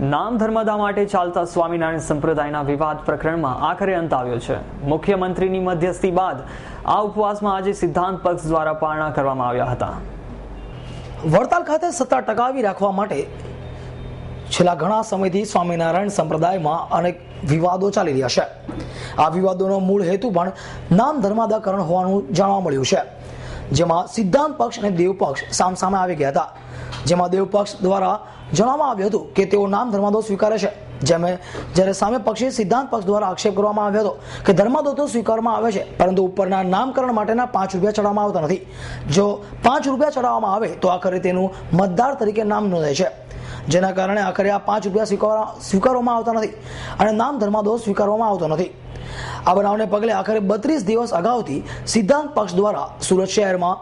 નામ ધર્મદા માટે ચાલતા સ્વામિનારાયણ સંપ્રદાયના વિવાદ પ્રકરણમાં આખરે અંત આવ્યો છે. મુખ્યમંત્રીની મધ્યસ્થી બાદ આ ઉપવાસમાં આજે સિદ્ધાંત પક્ષ દ્વારા પારણા કરવામાં આવ્યા હતા. વડતાલ ખાતે સત્તા ટકાવી રાખવા માટે છેલ્લા ઘણા સમયથી સ્વામિનારાયણ સંપ્રદાયમાં અનેક વિવાદો ચાલી રહ્યા છે. આ વિવાદોનો મૂળ હેતુ પણ નામ ધર્માદાકરણ હોવાનું જાણવા મળ્યું છે. જેમાં સિદ્ધાંત પક્ષ અને દેવ પક્ષ સામસામે આવી ગયા હતા. જેમાં દેવ પક્ષ દ્વારા જણાવવામાં આવ્યું હતું કે તેઓ નામ ધર્માદો સ્વીકારે છે. જેમ જ્યારે સામે પક્ષે સિદ્ધાંત પક્ષ દ્વારા આક્ષેપ કરવામાં આવ્યો હતો કે ધર્માદો તો સ્વીકારવામાં આવે છે, પરંતુ ઉપરના નામકરણ માટેના પાંચ રૂપિયા ચડાવવામાં આવતા નથી. જો પાંચ રૂપિયા ચડાવવામાં આવે, તો આખરે તેનું મતદાર તરીકે નામ નોંધાય છે. જેના કારણે આખરે આ પાંચ રૂપિયા સ્વીકારવા સ્વીકારવામાં આવતા નથી અને નામ ધર્માદો સ્વીકારવામાં આવતો નથી. આ બનાવને પગલે આખરે બત્રીસ દિવસ અગાઉથી સિદ્ધાંત પક્ષ દ્વારા સુરત શહેરમાં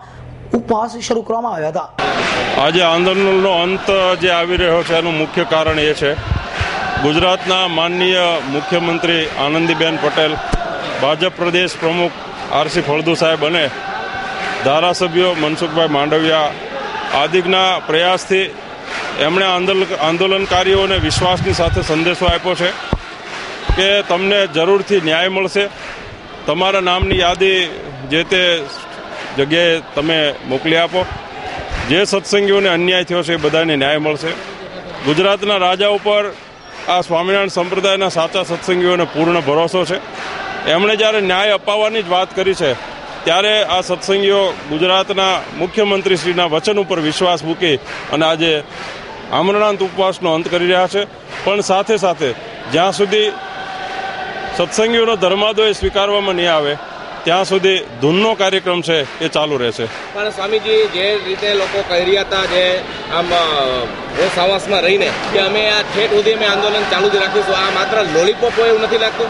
ઉપવાસ શરૂ કરવામાં આવ્યા હતા. આજે આંદોલનનો અંત જે આવી રહ્યો છે એનું મુખ્ય કારણ એ છે. ગુજરાતના માનનીય મુખ્યમંત્રી આનંદીબેન પટેલ, ભાજપ પ્રદેશ પ્રમુખ આરસી ફળદુ સાહેબ અને ધારાસભ્યો મનસુખભાઈ માંડવિયા આદિકના પ્રયાસથી એમણે આંદોલન આંદોલનકારીઓને વિશ્વાસની સાથે સંદેશો આપ્યો છે કે તમને જરૂરથી ન્યાય મળશે. તમારા નામની યાદી જે તે જગ્યાએ તમે મોકલી આપો. જે સત્સંગીઓને અન્યાય થયો છે એ બધાને ન્યાય મળશે. ગુજરાતના રાજા ઉપર આ સ્વામિનારાયણ સંપ્રદાયના સાચા સત્સંગીઓને પૂર્ણ ભરોસો છે. એમણે જ્યારે ન્યાય અપાવવાની જ વાત કરી છે, ત્યારે આ સત્સંગીઓ ગુજરાતના મુખ્યમંત્રીશ્રીના વચન ઉપર વિશ્વાસ મૂકી અને આજે આમરણાંત ઉપવાસનો અંત કરી રહ્યા છે. પણ સાથે સાથે જ્યાં સુધી સત્સંગીઓનો ધર્માદોય સ્વીકારવામાં નહીં આવે ત્યાં સુધી ધૂનનો કાર્યક્રમ છે એ ચાલુ રહેશે. પણ સ્વામીજી જે રીતે લોકો કહી રહ્યા હતા જે આમ સાવાસમાં રહીને કે અમે આ ઠેઠ સુધી અમે આંદોલન ચાલુ જ રાખીશું. આ માત્ર લોલીપોપ હોય એવું નથી લાગતું?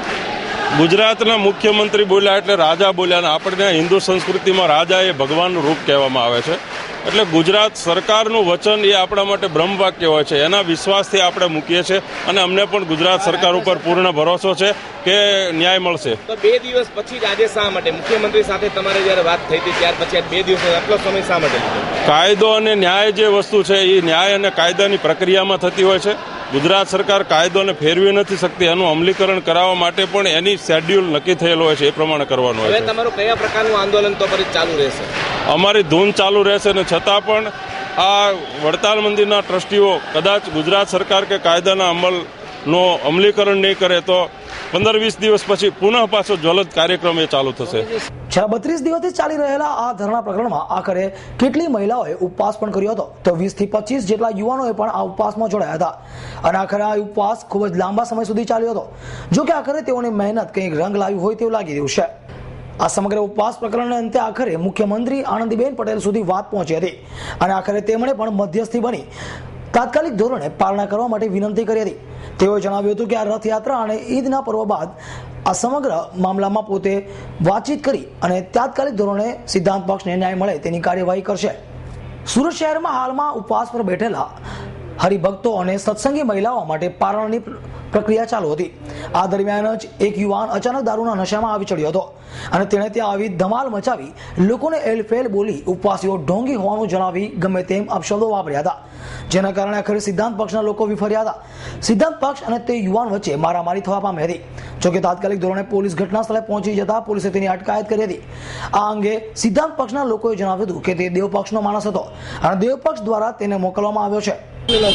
ગુજરાતના મુખ્યમંત્રી બોલ્યા એટલે રાજા બોલ્યા અને આપણે હિન્દુ સંસ્કૃતિમાં રાજા એ ભગવાનનું રૂપ કહેવામાં આવે છે. એટલે ગુજરાત સરકારનું વચન એ આપણા માટે બ્રહ્મવાક્ય હોય છે. એના વિશ્વાસથી આપણે મૂકીએ છીએ અને અમને પણ ગુજરાત સરકાર ઉપર પૂર્ણ ભરોસો છે કે ન્યાય મળશે. તો બે દિવસ પછી જ આજે શા માટે? મુખ્યમંત્રી સાથે તમારે જ્યારે વાત થઈ હતી ત્યાર પછી બે દિવસ આટલો સમય શા માટે કાયદો અને ન્યાય જે વસ્તુ છે એ ન્યાય અને કાયદાની પ્રક્રિયામાં થતી હોય છે. ગુજરાત સરકાર કાયદોને ફેરવી નથી શકતી એનું અમલીકરણ કરાવવા માટે પણ એની શેડ્યુલ નક્કી થયેલો હોય છે એ પ્રમાણે કરવાનું હોય તમારું કયા પ્રકારનું આંદોલન તો ચાલુ રહેશે? અમારી ધૂન ચાલુ રહેશે ને છતાં પણ આ વડતાલ મંદિરના ટ્રસ્ટીઓ કદાચ ગુજરાત સરકાર કે કાયદાના અમલનો અમલીકરણ નહીં કરે તો પંદર વીસ દિવસ પછી પુનઃ પાછો જ્વલંત કાર્યક્રમ એ ચાલુ થશે. છેલ્લા બત્રીસ દિવસથી ચાલી રહેલા આ ધરણા પ્રકરણમાં આખરે કેટલી મહિલાઓએ ઉપવાસ પણ કર્યો હતો? તો વીસથી પચીસ જેટલા યુવાનોએ પણ આ ઉપવાસમાં જોડાયા હતા. અને આખરે આ ઉપવાસ ખૂબ જ લાંબા સમય સુધી ચાલ્યો હતો. જો કે આખરે તેઓની મહેનત કંઈક રંગ લાવી હોય તેવું લાગી રહ્યું છે. આ સમગ્ર ઉપવાસ પ્રકરણને અંતે આખરે મુખ્યમંત્રી આનંદીબેન પટેલ સુધી વાત પહોંચી હતી. અને આખરે તેમણે પણ મધ્યસ્થી બની તાત્કાલિક ધોરણે પાલના કરવા માટે વિનંતી કરી હતી. તેઓએ જણાવ્યું હતું કે આ રથયાત્રા અને ઈદના પર્વ બાદ આ સમગ્ર મામલામાં પોતે વાતચીત કરી અને તાત્કાલિક ધોરણે સિદ્ધાંત પક્ષને ન્યાય મળે તેની કાર્યવાહી કરશે. સુરત શહેરમાં હાલમાં ઉપવાસ પર બેઠેલા હરિભક્તો અને સત્સંગી મહિલાઓ માટે પારણની પ્રક્રિયા ચાલુ હતી. આ દરમિયાન જ એક યુવાન અચાનક દારૂના નશામાં આવી ચડ્યો હતો અને તેણે ત્યાં આવી ધમાલ મચાવી લોકોને એલફેલ બોલી ઉપવાસીઓ ઢોંગી હોવાનું જણાવી ગમે તેમ અપશબ્દો વાપર્યા હતા. જેના કારણે આખરે સિદ્ધાંત પક્ષના લોકો વિફર્યા હતા સિદ્ધાંત પક્ષ અને તે યુવાન વચ્ચે મારામારી થવા પામી હતી. જોકે તાત્કાલિક ધોરણે પોલીસ ઘટના સ્થળે પહોંચી જતા પોલીસે તેની અટકાયત કરી હતી. આ અંગે સિદ્ધાંત પક્ષના લોકોએ જણાવ્યું હતું કે તે દેવ પક્ષનો માણસ હતો અને દેવ પક્ષ દ્વારા તેને મોકલવામાં આવ્યો છે.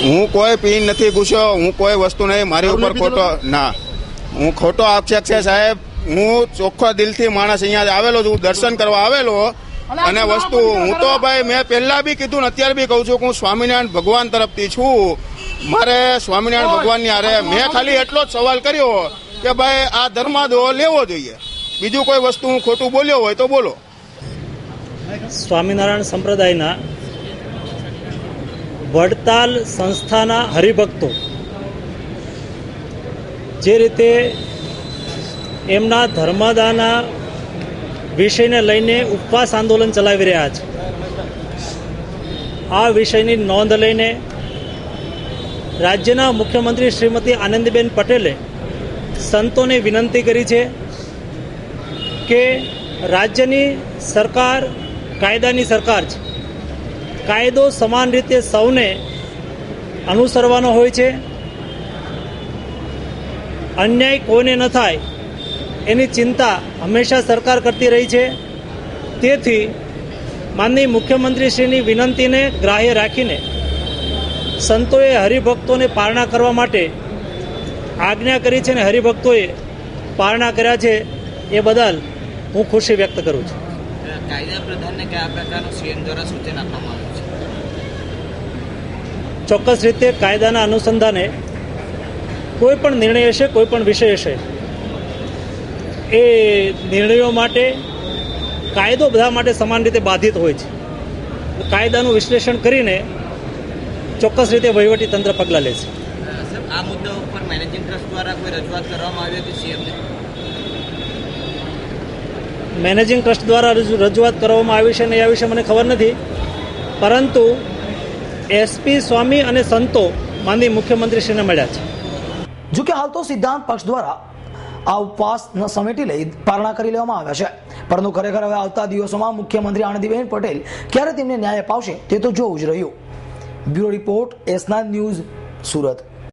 હું કોઈ પીન નથી પૂછ્યો હું કોઈ વસ્તુ નહીં. મારી ઉપર ખોટો ના. હું ખોટો આક્ષેપ છે સાહેબ. હું ચોખ્ખો દિલથી માણસ અહીંયા આવેલો છું દર્શન કરવા આવેલો. અને વસ્તુ હું તો ભાઈ મેં પહેલા બી કીધું ને અત્યારે બી કહું છું કે હું સ્વામિનારાયણ ભગવાન તરફથી છું. મારે સ્વામિનારાયણ ભગવાનની હારે મેં ખાલી એટલો જ સવાલ કર્યો કે ભાઈ આ ધર્માદો લેવો જોઈએ. બીજું કોઈ વસ્તુ હું ખોટું બોલ્યો હોય તો બોલો. સ્વામિનારાયણ સંપ્રદાયના વડતાલ સંસ્થાના હરિભક્તો જે રીતે એમના ધર્મદાના વિષયને લઈને ઉપવાસ આંદોલન ચલાવી રહ્યા છે. આ વિષયની નોંધ લઈને રાજ્યના મુખ્યમંત્રી શ્રીમતી આનંદીબેન પટેલે સંતોને વિનંતી કરી છે કે રાજ્યની સરકાર, કાયદાની સરકાર છે. કાયદો સમાન રીતે સૌને અનુસરવાનો હોય છે. અન્યાય કોઈને ન થાય એની ચિંતા હંમેશા સરકાર કરતી રહી છે. તેથી માનનીય મુખ્યમંત્રીશ્રીની વિનંતીને ગ્રાહ્ય રાખીને સંતોએ હરિભક્તોને પારણા કરવા માટે આજ્ઞા કરી છે અને હરિભક્તોએ પારણા કર્યા છે એ બદલ હું ખુશી વ્યક્ત કરું છું. કાયદા પ્રધાનને કયા પ્રકારનું સીએમ દ્વારા સૂચન આપવામાં આવ્યું છે? ચોક્કસ રીતે કાયદાના અનુસંધાને કોઈ પણ નિર્ણય હશે કોઈ પણ વિષય હશે એ નિર્ણયો માટે કાયદો બધા માટે સમાન રીતે બાધિત હોય છે. કાયદાનું વિશ્લેષણ કરીને ચોક્કસ રીતે વહીવટી તંત્ર પગલાં લે છે. આ મુદ્દા ઉપર મેનેજિંગ ટ્રસ્ટ દ્વારા કોઈ રજૂઆત કરવામાં આવી હતી સીએમને મેનેજિંગ ટ્રસ્ટ દ્વારા રજૂ- રજૂઆત કરવામાં આવી છે ને એ વિશે મને ખબર નથી. પરંતુ એસપી સ્વામી અને સંતો માનની મુખ્યમંત્રીશ્રીને મળ્યા છે. જો કે હાલ તો સિદ્ધાંત પક્ષ દ્વારા આ ઉપવાસ સમેટી લઈ પારણા કરી લેવામાં આવ્યા છે. પરંતુ ખરેખર હવે આવતા દિવસોમાં મુખ્યમંત્રી આનંદીબેન પટેલ ક્યારે તેમને ન્યાય અપાવશે તે તો જોવું જ રહ્યું. બ્યુરો રિપોર્ટ એસના ન્યૂઝ સુરત.